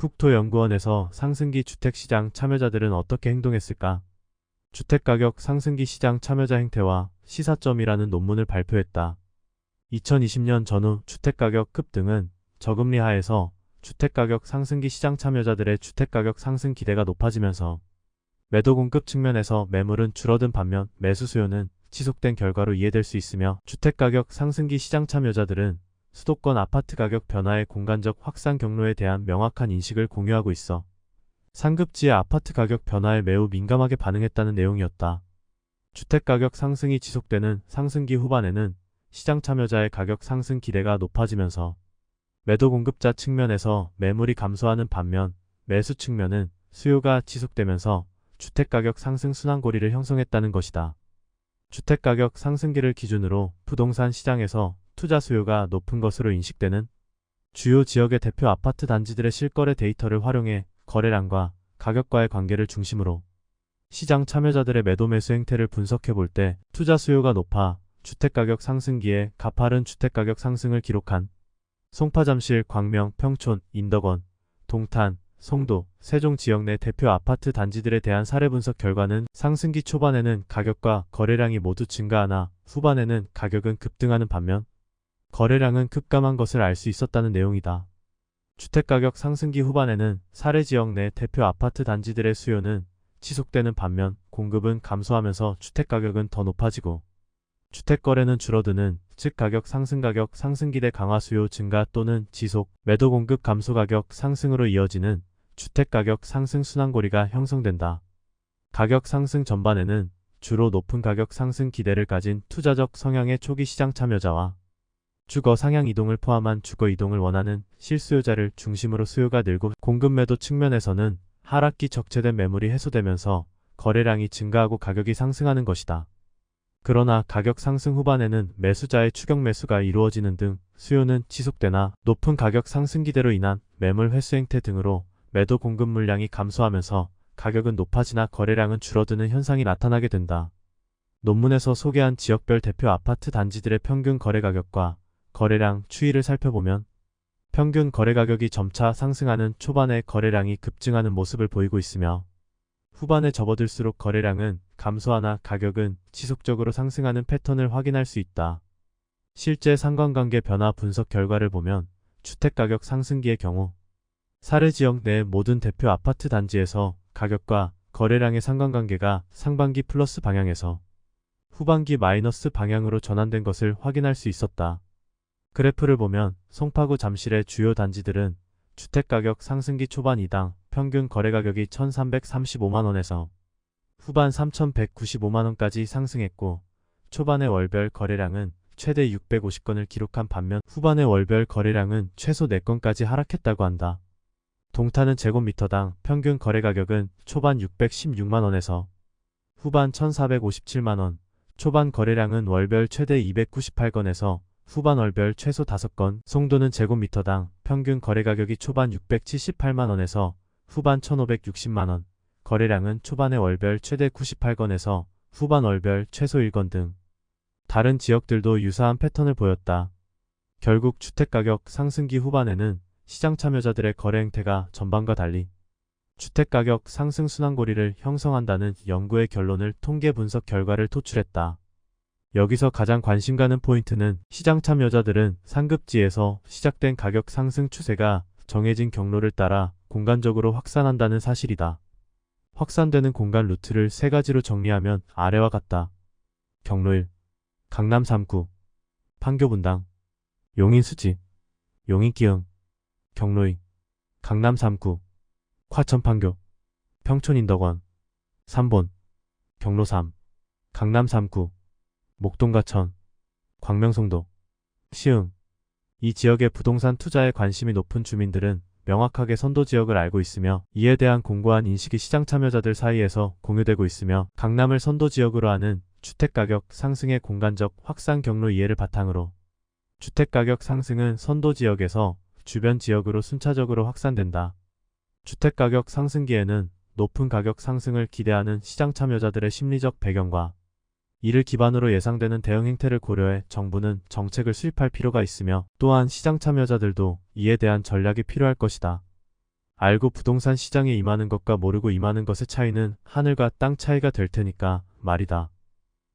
국토연구원에서 상승기 주택시장 참여자들은 어떻게 행동했을까? 주택가격 상승기 시장 참여자 행태와 시사점이라는 논문을 발표했다. 2020년 전후 주택가격 급등은 저금리 하에서 주택가격 상승기 시장 참여자들의 주택가격 상승 기대가 높아지면서 매도 공급 측면에서 매물은 줄어든 반면 매수 수요는 지속된 결과로 이해될 수 있으며 주택가격 상승기 시장 참여자들은 수도권 아파트 가격 변화의 공간적 확산 경로에 대한 명확한 인식을 공유하고 있어 상급지의 아파트 가격 변화에 매우 민감하게 반응했다는 내용이었다. 주택가격 상승이 지속되는 상승기 후반에는 시장 참여자의 가격 상승 기대가 높아지면서 매도 공급자 측면에서 매물이 감소하는 반면 매수 측면은 수요가 지속되면서 주택가격 상승 순환고리를 형성했다는 것이다. 주택가격 상승기를 기준으로 부동산 시장에서 투자 수요가 높은 것으로 인식되는 주요 지역의 대표 아파트 단지들의 실거래 데이터를 활용해 거래량과 가격과의 관계를 중심으로 시장 참여자들의 매도 매수 행태를 분석해 볼 때 투자 수요가 높아 주택가격 상승기에 가파른 주택가격 상승을 기록한 송파 잠실, 광명, 평촌, 인덕원, 동탄, 송도, 세종 지역 내 대표 아파트 단지들에 대한 사례 분석 결과는 상승기 초반에는 가격과 거래량이 모두 증가하나 후반에는 가격은 급등하는 반면 거래량은 급감한 것을 알 수 있었다는 내용이다. 주택가격 상승기 후반에는 사례 지역 내 대표 아파트 단지들의 수요는 지속되는 반면 공급은 감소하면서 주택가격은 더 높아지고 주택거래는 줄어드는 즉 가격 상승 가격 상승 기대 강화 수요 증가 또는 지속 매도 공급 감소 가격 상승으로 이어지는 주택가격 상승 순환고리가 형성된다. 가격 상승 전반에는 주로 높은 가격 상승 기대를 가진 투자적 성향의 초기 시장 참여자와 주거 상향 이동을 포함한 주거 이동을 원하는 실수요자를 중심으로 수요가 늘고 공급 매도 측면에서는 하락기 적체된 매물이 해소되면서 거래량이 증가하고 가격이 상승하는 것이다. 그러나 가격 상승 후반에는 매수자의 추격 매수가 이루어지는 등 수요는 지속되나 높은 가격 상승 기대로 인한 매물 회수 행태 등으로 매도 공급 물량이 감소하면서 가격은 높아지나 거래량은 줄어드는 현상이 나타나게 된다. 논문에서 소개한 지역별 대표 아파트 단지들의 평균 거래 가격과 거래량 추이를 살펴보면 평균 거래 가격이 점차 상승하는 초반에 거래량이 급증하는 모습을 보이고 있으며 후반에 접어들수록 거래량은 감소하나 가격은 지속적으로 상승하는 패턴을 확인할 수 있다. 실제 상관관계 변화 분석 결과를 보면 주택가격 상승기의 경우 사례 지역 내 모든 대표 아파트 단지에서 가격과 거래량의 상관관계가 상반기 플러스 방향에서 후반기 마이너스 방향으로 전환된 것을 확인할 수 있었다. 그래프를 보면 송파구 잠실의 주요 단지들은 주택가격 상승기 초반 2당 평균 거래가격이 1335만원에서 후반 3195만원까지 상승했고 초반의 월별 거래량은 최대 650건을 기록한 반면 후반의 월별 거래량은 최소 4건까지 하락했다고 한다. 동탄은 제곱미터당 평균 거래가격은 초반 616만원에서 후반 1457만원, 초반 거래량은 월별 최대 298건에서 후반 월별 최소 5건, 송도는 제곱미터당 평균 거래가격이 초반 678만원에서 후반 1560만원, 거래량은 초반의 월별 최대 98건에서 후반 월별 최소 1건 등 다른 지역들도 유사한 패턴을 보였다. 결국 주택가격 상승기 후반에는 시장 참여자들의 거래 행태가 전반과 달리 주택가격 상승 순환고리를 형성한다는 연구의 결론을 통계 분석 결과를 토출했다. 여기서 가장 관심 가는 포인트는 시장 참여자들은 상급지에서 시작된 가격 상승 추세가 정해진 경로를 따라 공간적으로 확산한다는 사실이다. 확산되는 공간 루트를 세 가지로 정리하면 아래와 같다. 경로 1. 강남 3구 판교분당 용인수지 용인기흥 경로 2. 강남 3구 과천판교 평촌인덕원 3본 경로 3. 강남 3구 목동가천 광명송도 시흥 이 지역의 부동산 투자에 관심이 높은 주민들은 명확하게 선도 지역을 알고 있으며 이에 대한 공고한 인식이 시장 참여자들 사이에서 공유되고 있으며 강남을 선도 지역으로 하는 주택가격 상승의 공간적 확산 경로 이해를 바탕으로 주택가격 상승은 선도 지역에서 주변 지역으로 순차적으로 확산된다. 주택가격 상승기에는 높은 가격 상승을 기대하는 시장 참여자들의 심리적 배경과 이를 기반으로 예상되는 대응 행태를 고려해 정부는 정책을 수립할 필요가 있으며 또한 시장 참여자들도 이에 대한 전략이 필요할 것이다. 알고 부동산 시장에 임하는 것과 모르고 임하는 것의 차이는 하늘과 땅 차이가 될 테니까 말이다.